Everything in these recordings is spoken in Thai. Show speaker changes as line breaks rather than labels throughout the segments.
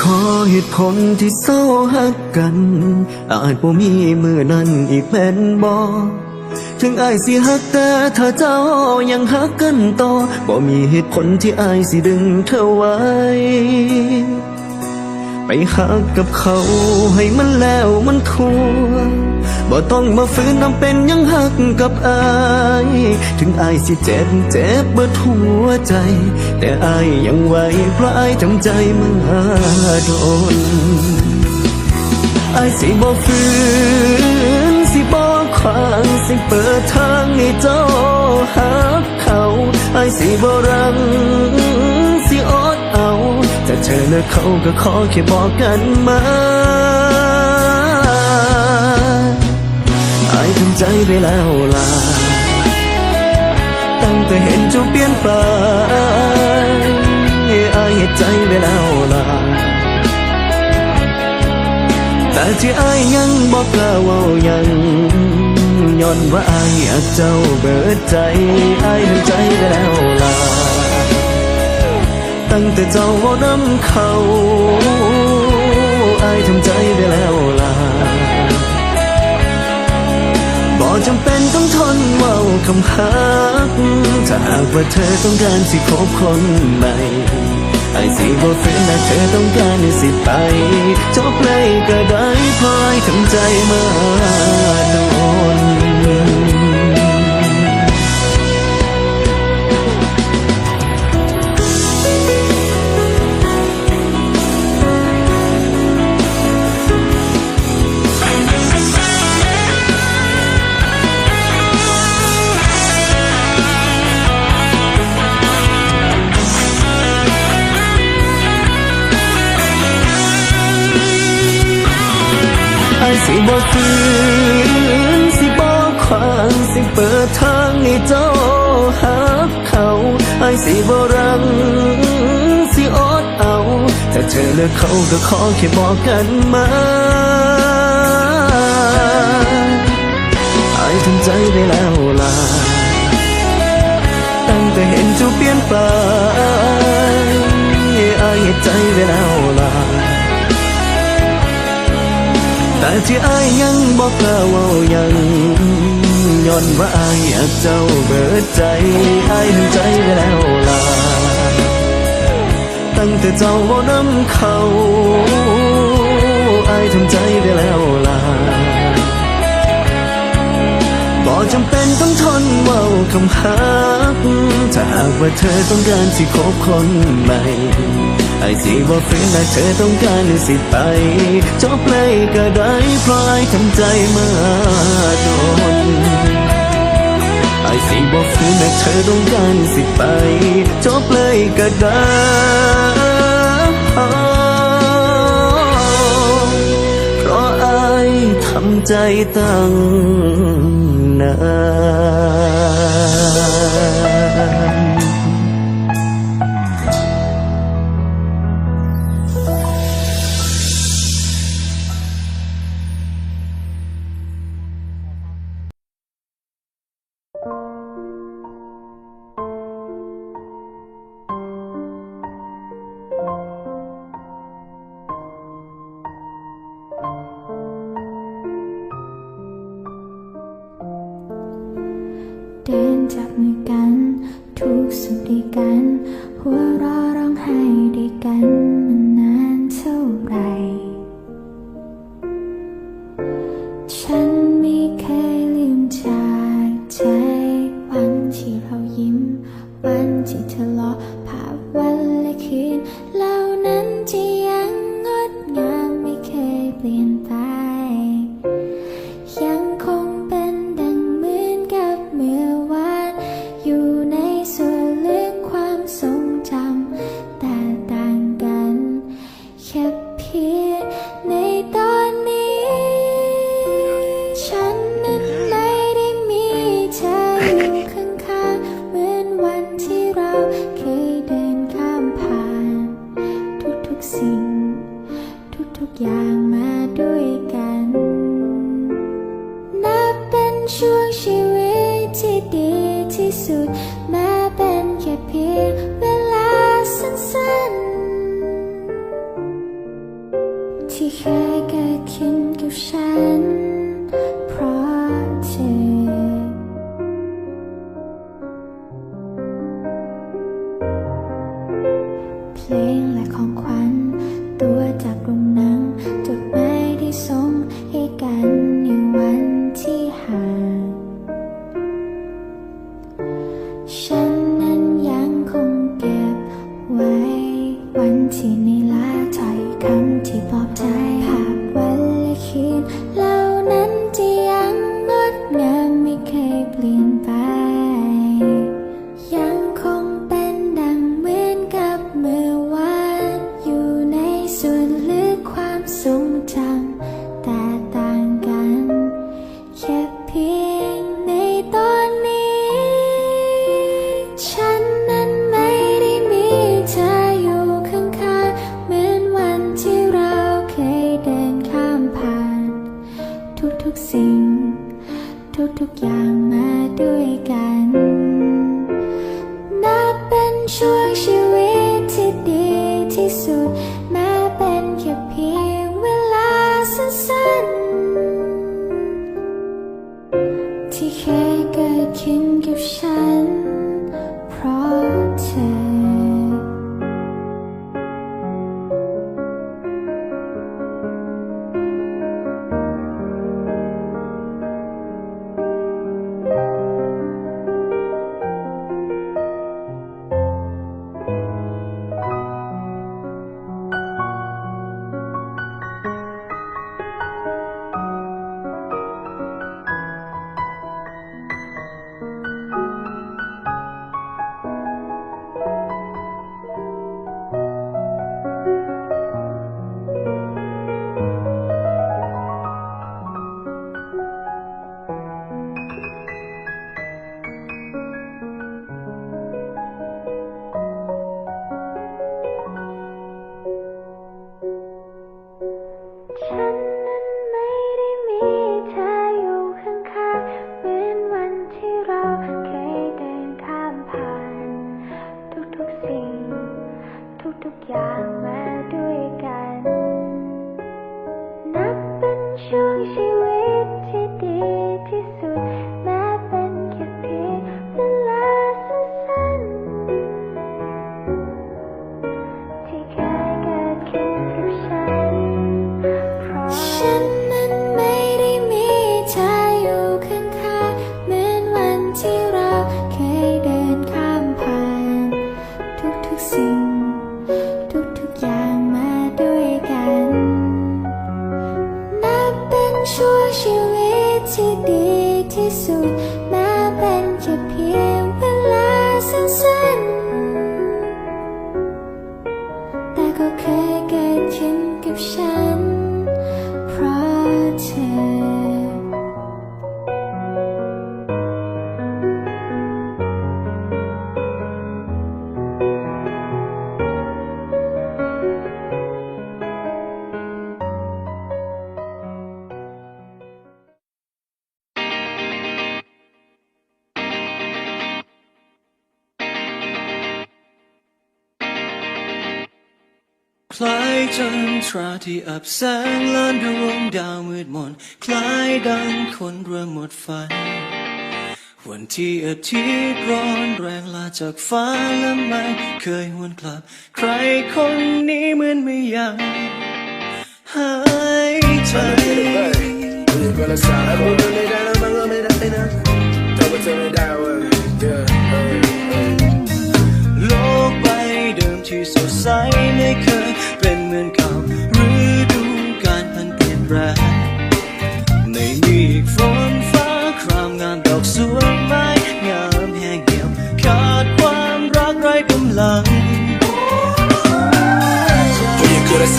ขอเหตุผลที่เศร้าหักกัน อาจบ่มีมือนั้นอีกแม่นบ่ถึงอายสิหักแต่ถ้าเจ้ายังหักกันต่อบ่มีเหตุผลที่อายสิดึงเธอไว้ ไปหักกับเขาให้มันแล้วมันควร บ่ต้องมาฝืนทำเป็นยังหักกับอาย ถึงอายสิเจ็บเจ็บเบิดหัวใจ แต่อายยังไหวเพราะอายทำใจมาโดนอายสิบ่ฝืนสิบ่ขวางสิเปิดทางให้เจ้าหักเขาอายสิบ่รังสิอดเอาแต่เธอและเขาก็ขอแค่บอกกันมา ทำใจไปแล้วล่ะตั้งแต่เห็นเจ้าเปลี่ยนไปอายเหตุใจไปแล้วล่ะแต่ที่อายยังบอกกล้าว่ายังย้อนว่าอายอยากเจ้าเบิดใจอายทำใจไปแล้วล่ะตั้งแต่เจ้าว่าน้ำเขาอายทำใจไปแล้ว คำหักถ้าหากว่าเธอต้องการสิคบคนใหม่ไอ้สิบ่ฝืนนะเธอต้องการให้สิไปจบเลยก็ได้พราะไอ้ทำใจมาโดน สิบ่ฝืนสิบ่ขวางสิเปิดทางให้เจ้าหักเขาไอ้สิบ่รังสิอดเอาแต่เธอและเขาก็ขอแค่บอกกันมาไอ้ทำใจไปแล้วล่ะตั้งแต่เห็นเจ้าเปลี่ยนไปไอ้ใจไปแล้วล่ะ แต่ที่อายยังบอกกล้าว่ายังย้อนว่าอายอยากเจ้าเบิดใจอายทำใจไปแล้วล่ะตั้งแต่เจ้าว่าน้ำเขาอายทำใจไปแล้วล่ะบ่จำเป็นต้องทนเว่าคำหักถ้าหากว่าเธอต้องการสิคบคนใหม่ ไอ้สิบ่ฝืนและเธอต้องการให้สิไปจบเลยก็ได้เพราะไอ้ทำใจมาโดนไอ้สิบ่ฝืนและเธอต้องการสิไปจบเลยก็ได้เพราะอทำใจตั้งนาน
จับมือกัน ทุกสุขด้วยกัน หัวเราะร้องไห้ด้วยกันมันนาน เกิด ที่ดีที่สุด
จันทราที่อับแสงล้านดวงดา
วมืดมน คล้ายดังคนเริ่มหมดไฟ วันที่อาทิตย์ร้อนแรงลาจากฟ้าและไม่เคยหวนกลับ ใครคนนี้เหมือนไม่อยากหายใจโลกใบเดิมที่สดใสไม่เคยเป็น เห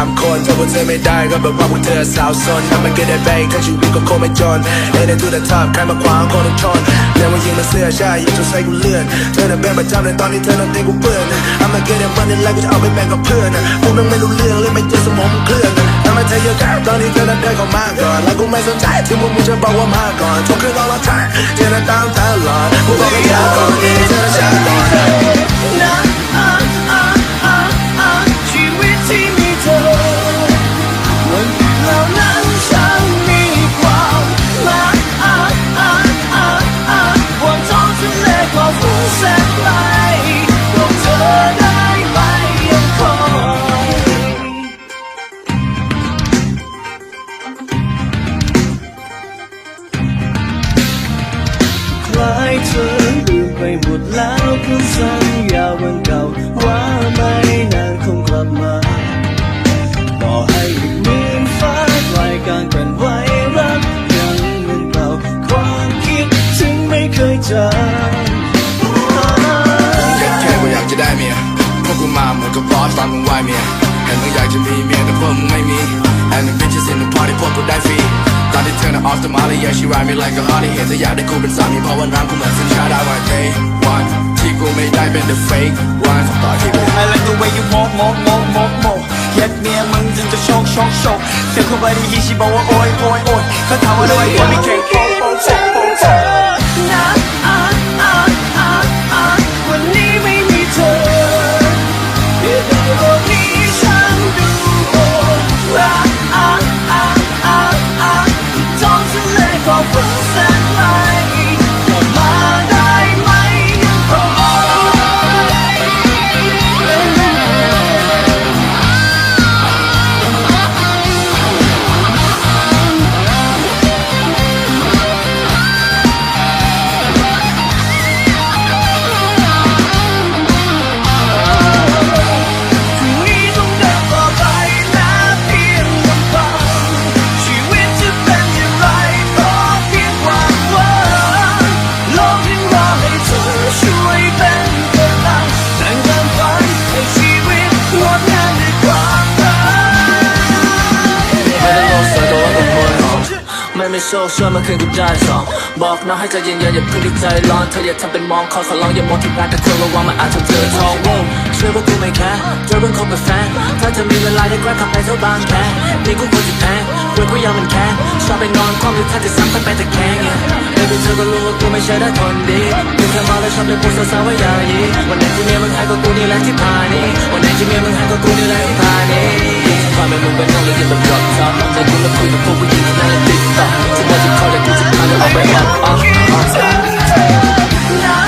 ามค
นถ้าพวกเธอไม่ได้ก็แบบว่าพวกเธอสาวซนทำมันก็ได้ไปทั้งชีวิตก็คงไม่จนเอ็นทูเดอะท็อปใครมาขวางคนต้องชนแม้ว่ายิงมาเสื้อใช่ยิงจนใส่กูเลื่อนเธอน่ะเป็นประจำในตอนที่เธอนั้นตีกูเปื้อนเอามาเก็ตมันนี่แล้วกูจะเอาไปแบ่งกับเพื่อนพวกมึงไม่รู้เรื่องเลยไม่เจอสมองเคลื่อนทำไมเธอเยอะกันตอนที่เธอนั้นได้เข้ามาก่อนแล้วกูไม่สนใจที่พวกมึงจะบอกว่ามาก่อนทุกคืนตลอดทางเธอนั้นตามตลอดกูบอกกันยาวก่อนนี่เธอนั้นช้าก่อน
molly yeah she ride me like a hottie เห็นเธออยากได้กูเป็นสามีเพราะว่าน้ำกูเหมือนสัญชาติ I want day one ที่กูไม่ได้เป็น the fake one ต่อที่กู
I like the way you walk, walk, walk, walk, walk ยัดเมียมึงจนจะโชกโชกโชกเสียงคนไปได้ยิชีบอกว่าโอ้ยโอ้ยโอ้ยเขาถามว่าทำไมคนไม่เก่ง
ช่วยมาคืนกูได้สองบอกน้องให้ใจเย็นๆอย่าเพิ่งดีใจร้อนเธออย่าทำเป็นมองเขาขอร้องอย่ามองที่งานแต่ควรระวังมันอาจจะเจอทองโว้ช่วยว่ากูไม่แคร์ช่วยเรื่องคบเป็นแฟนถ้าเธอมีเวลาได้แกล้งขับไปเท่าบางแคนี่กูควรจะแพงเว้ยกูยังมันแค่ชอบไปนอนความหรือถ้าจะซ้ำกันไปแต่แค่เงี้ยเบบี้เธอก็รู้ว่ากูไม่ใช่ได้คนดีกูแค่เมาแล้วชอบเล่นพูดสาวๆว่าอย่ายีวันไหนที่เมียมึงหายก็กูนี่แหละที่พานี่วันไหนที่เมียมึงหายก็กูนี่แหละที่พานี่ความเป็นมึงเป็นน้องเลยยืนบนรถท็อปใจกูแล้วคุยกับพวกผู้หญิงที่นั่งเล่นติ๊กต็อกทุกวันที่คอยแต่กูจะพาเธอออกไปออกออกออ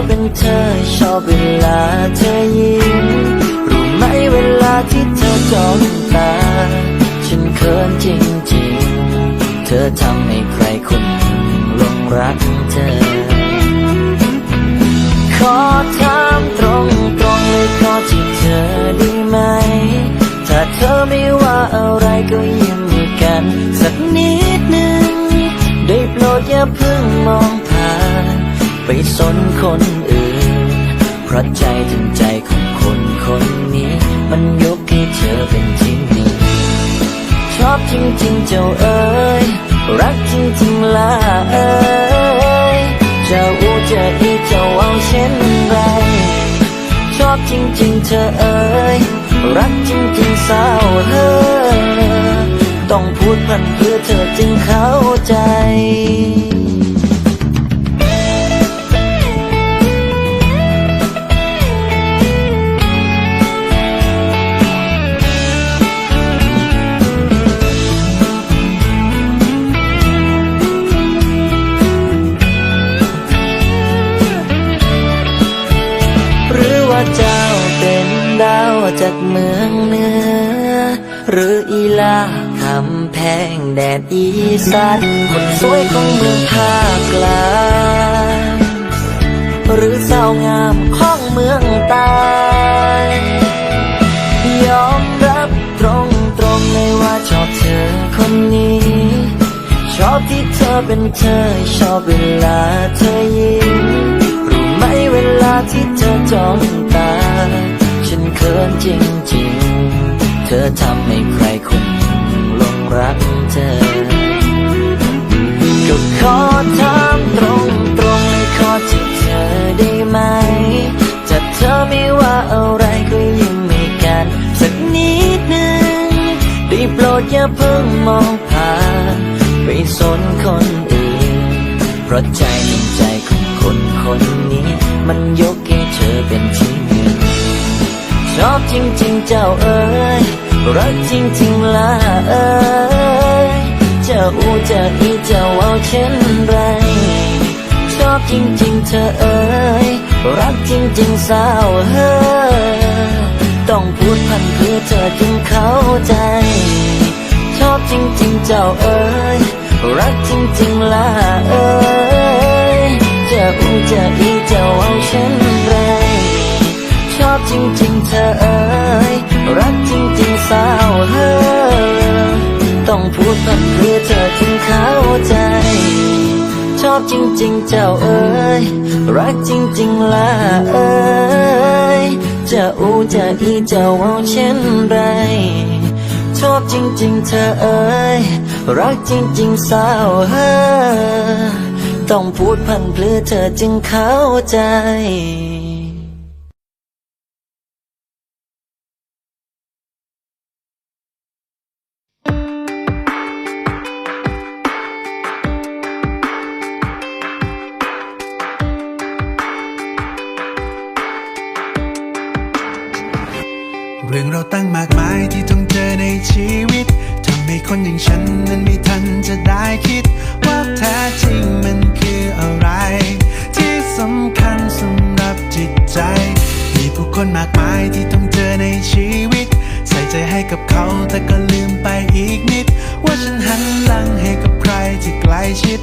เธอเป็นเธอชอบเวลาเธอยิ้มรู้ไหมเวลาที่เธอจ้องตา ฉันเขินจริงๆ เธอทำให้ใครคนหนึ่งหลงรักเธอ ขอถามตรงตรงๆเลยขอที่เธอได้ไหม ถ้าเธอไม่ว่าอะไรก็ยิ้มกัน สักนิดหนึ่งได้โปรดอย่าเพิ่งมองผ่าน ไปสนคนอื่น เพราะใจถึงใจของคนคนนี้ มันยกให้เธอเป็นที่หนึ่งชอบจริงๆเจ้าเอ๋ยรักจริงๆล่ะเอ๋ยจะอูจะอีเจ้าเอาเช่นไร ชอบจริงๆเธอเอ๋ยรักจริงๆสาวเฮ้อต้องพูดพันเพื่อเธอจึงเข้าใจ จากเมืองเหนือหรืออีลาคำแพงแดดอีสานคนสวยของเมืองภาคกลางหรือสาวงามของเมืองใต้ยอมรับตรงตรงๆเลยว่าชอบเธอคนนี้ ชอบที่เธอเป็นเธอ ชอบเวลาเธอยิ้มรู้ไหมเวลาที่เธอจ้องตา ขินจริงๆ เธอทำให้ใครคนหนึ่งลงรักเธอ ก็ขอถามตรงตรงๆเลยขอจีบเธอได้ไหมถ้าเธอไม่ว่าอะไรก็ยิ้มให้กัน สักนิดหนึ่งได้โปรดอย่าเพิ่งมองผ่านไปสนคนอื่น เพราะใจหนึ่งใจของคนคนนี้ มันยกให้เธอเป็นที่ ชอบจริงๆเจ้าเอ๋ยรักจริงๆล่ะเอ๋ยเจ้าอูเจะอีเจ้าเอาเช่นไร ชอบจริงๆเธอเอ๋ยรักจริงๆสาวเฮ้ยต้องพูดพันเพื่อเธอจึงเข้าใจ ชอบจริงๆเจ้าเอ๋ยรักจริงๆล่ะเอ๋ยเจ้าอูเจะอีเจ้าเอาเช่นไร อบจริงๆเธอเอ๋ยรักจริงๆสาวเฮ้ต้องพูดพันเพื่อเธอจึงเข้าใจ ชอบจริงๆเจ้าเอ๋ยรักจริงๆล่ะเอ๋ยจะอูจะอีจะว่าเช่นไร ชอบจริงๆเธอเอ๋ยรักจริงๆสาวเฮ้ต้องพูดพันเพื่อเธอจึงเข้าใจ
ลังให้กับใครที่ใกล้ชิด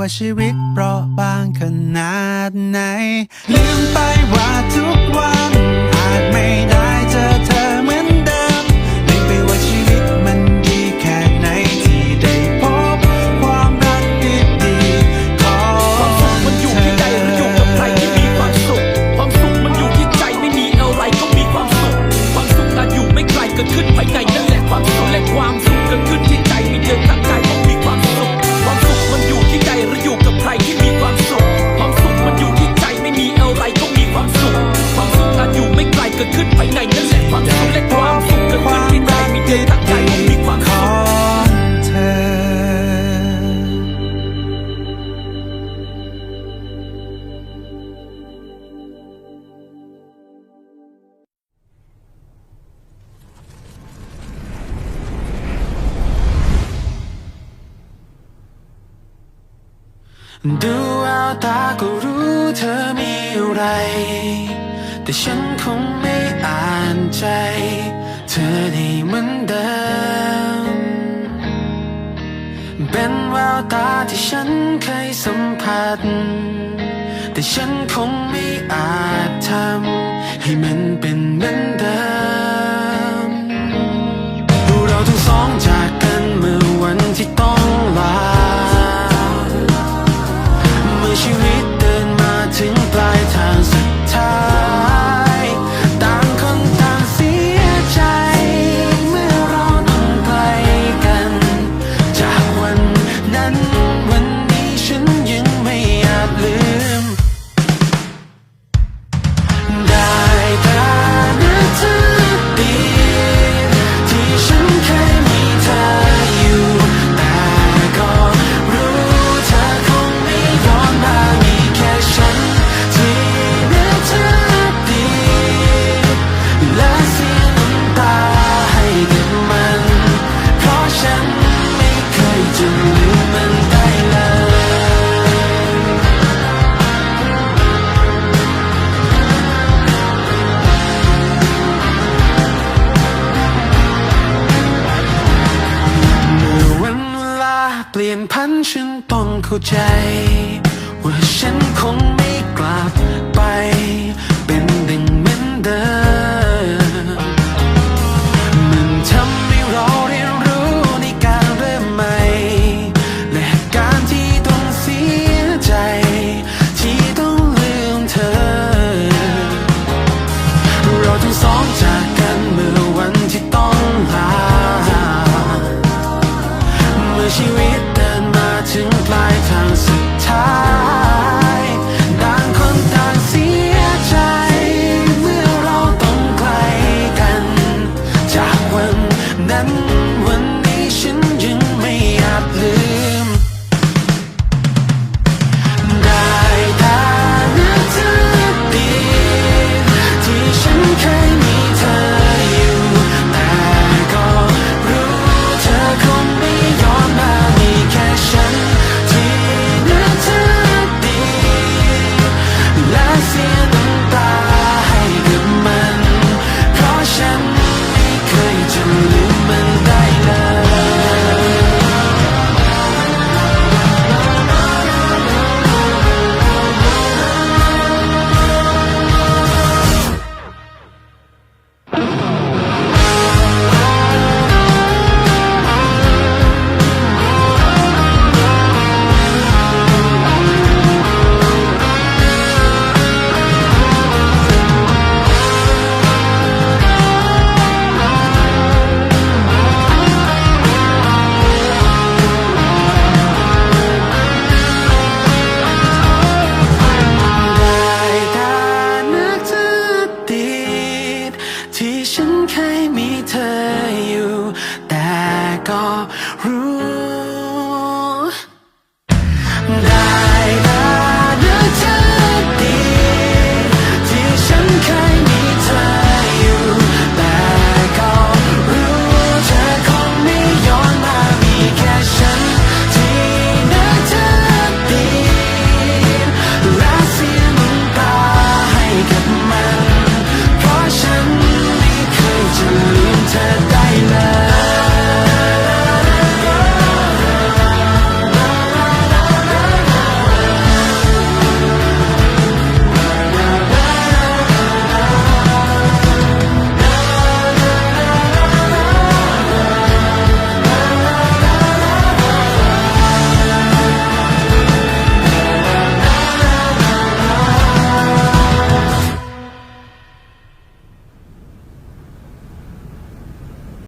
ว่าชีวิตเปราะบางขนาดไหน ลืมไปว่าทุกวันอาจไม่ได้ ตาก็
รู้เธอมีอะไร แต่ฉัน
คงไม่อ่าน
ใจ เธ
อ
ได้เหมือนเดิม เป็นแววตาที่ฉันเคยสัมผัส แต่ฉันคงไม่อาจทำให้มันเป็นเหมือนเดิมดูเราทั้งสองจากกันเมื่อวันที่ต้อง Escuchar